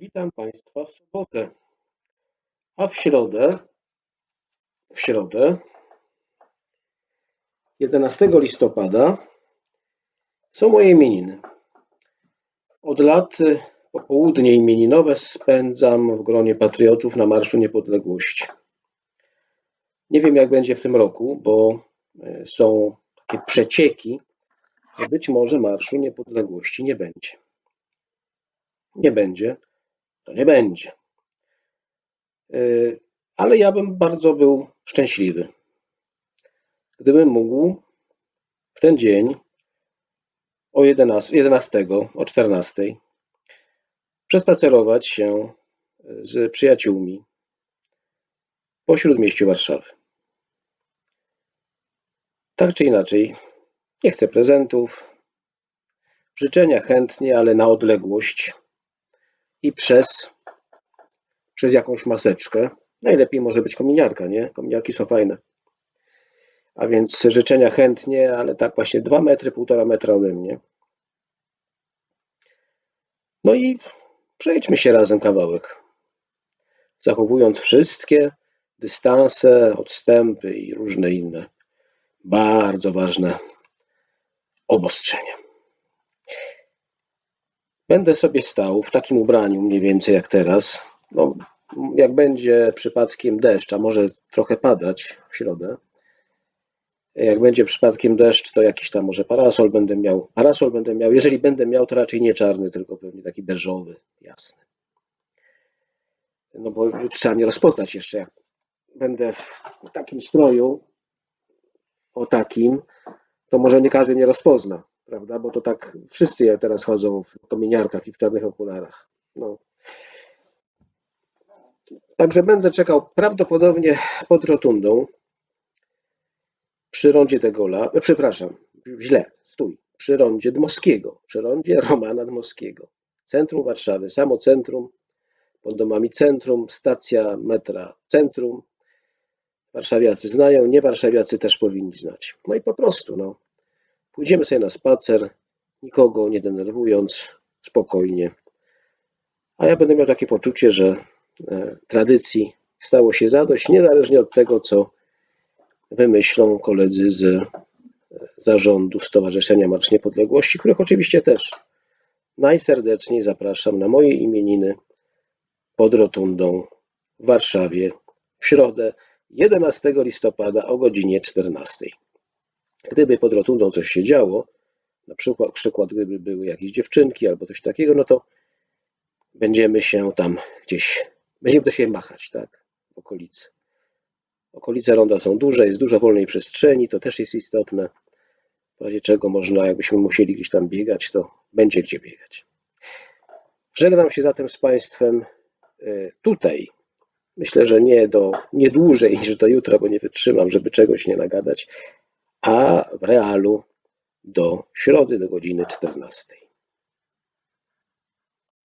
Witam Państwa w sobotę. A w środę, w środę, 11 listopada są moje imieniny. Od lat popołudnie imieninowe spędzam w gronie patriotów na Marszu Niepodległości. Nie wiem jak będzie w tym roku, bo y, są takie przecieki, że być może Marszu Niepodległości nie będzie. Nie będzie, to nie będzie. Yy, Ale ja bym bardzo był szczęśliwy, gdybym mógł w ten dzień o 11, 11 o 14 przespacerować się z przyjaciółmi po śródmieściu Warszawy. Tak czy inaczej, nie chcę prezentów, życzenia chętnie, ale na odległość i przez, przez jakąś maseczkę. Najlepiej może być kominiarka, nie? Kominiarki są fajne. A więc życzenia chętnie, ale tak właśnie 2 metry, 1,5 metra ode mnie. No i przejdźmy się razem kawałek. Zachowując wszystkie dystanse, odstępy i różne inne bardzo ważne obostrzenia. Będę sobie stał w takim ubraniu, mniej więcej jak teraz. No, jak będzie przypadkiem deszcz, a może trochę padać w środę. Jak będzie przypadkiem deszcz, to jakiś tam może parasol będę miał. Parasol będę miał. Jeżeli będę miał, to raczej nie czarny, tylko pewnie taki beżowy, jasny. No bo trzeba mnie rozpoznać jeszcze. Jak będę w takim stroju, o takim, to może nie każdy mnie rozpozna, prawda? Bo to tak wszyscy teraz chodzą w kominiarkach i w czarnych okularach. No. Także będę czekał prawdopodobnie pod rotundą przy rondzie de Gaulle'a, e, przepraszam, źle, stój, przy rondzie Dmowskiego, przy rondzie Romana Dmowskiego. Centrum Warszawy, samo centrum, pod domami centrum, stacja metra centrum. Warszawiacy znają, nie warszawiacy też powinni znać. No i po prostu, no, pójdziemy sobie na spacer, nikogo nie denerwując, spokojnie. A ja będę miał takie poczucie, że e, tradycji stało się zadość, niezależnie od tego, co wymyślą koledzy z e, zarządu Stowarzyszenia Marsz Niepodległości, których oczywiście też najserdeczniej zapraszam na moje imieniny pod rotundą w Warszawie w środę 11 listopada o godzinie 14. Gdyby pod rotundą coś się działo, na przykład, przykład gdyby były jakieś dziewczynki albo coś takiego, no to będziemy się tam gdzieś, będziemy do siebie machać, tak, w okolicy. Okolice ronda są duże, jest dużo wolnej przestrzeni, to też jest istotne. W razie czego można, jakbyśmy musieli gdzieś tam biegać, to będzie gdzie biegać. Żegnam się zatem z Państwem e, tutaj. Myślę, że nie, do, nie dłużej niż do jutra, bo nie wytrzymam, żeby czegoś nie nagadać, a w realu do środy do godziny 14.